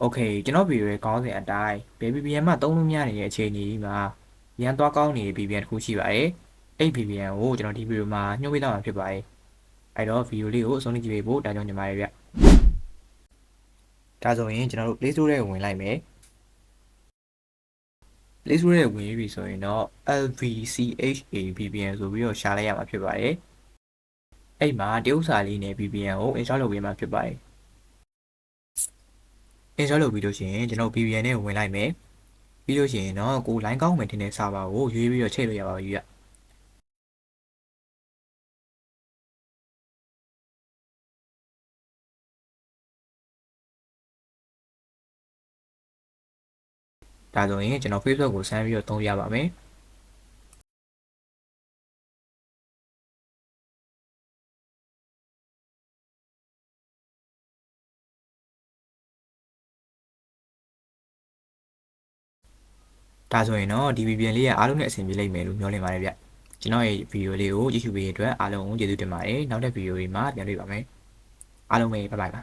โอเคကျွန်တော်ဗီဒီယိုရဲ့ကောင်းစဉ်အတိုင်းဘယ် VPN မှာသုံးလို့မရနေတဲ့အခြေအနေကြီးမှာရန်သွားကောင်းနေတဲ့ VPN တစ်ခုရှိပါတယ်အဲ့ VPN ကိုကျွန်တော်ဒီဗီဒီယိုမှာညှို့ပေးတော့မှာဖြစ်ပါတယ်အဲ့တော့ဗီဒီယိုလေးကိုအဆုံးထိကြည့်ပေးဖို့တာကြောင့်ညီမတွေဗျဒါဆိုရင်ကျွန်တော်တို့ Play Store ထဲကိုဝင်လိုက်မယ် Play Store ထဲဝင်ပြီဆိုရင်တော့ LVCHA VPN ဆိုပြီးတော့ရှာလိုက်ရမှာဖြစ်ပါတယ်အဲ့မှာတရုတ်စာလေးနဲ့ VPN ကို install လုပ်ပေးမှာဖြစ်ပါတယ် install လုပ်ပြီးလို့ရှိရင်ကျွန်တော် VPN နဲ့ဝင်လိုက်မယ်ပြီးလို့ရှိရင်တော့ကို line ကောင်းမယ်ထင်တဲ့ server ကိုရွေးပြီးတော့ချိန်လို့ရပါပြီဗျဒါဆိုရင်ကျွန်တော် Facebook ကိုဆန်းပြီးတော့သုံးရပါမယ် ဒါဆိုရင်တော့ဒီ VPN လေးကအားလုံးနဲ့အဆင်ပြေလိမ့်မယ်လို့မျှော်လင့်ပါတယ်ဗျကျွန်တော်ရဲ့ဗီဒီယိုလေးကိုကြည့်ရှုပေးတဲ့အတွက်အားလုံးကိုကျေးဇူးတင်ပါတယ်နောက်တဲ့ဗီဒီယိုတွေမှာပြန်တွေ့ပါမယ်အားလုံးပဲဘိုင်ဘိုင်ပါ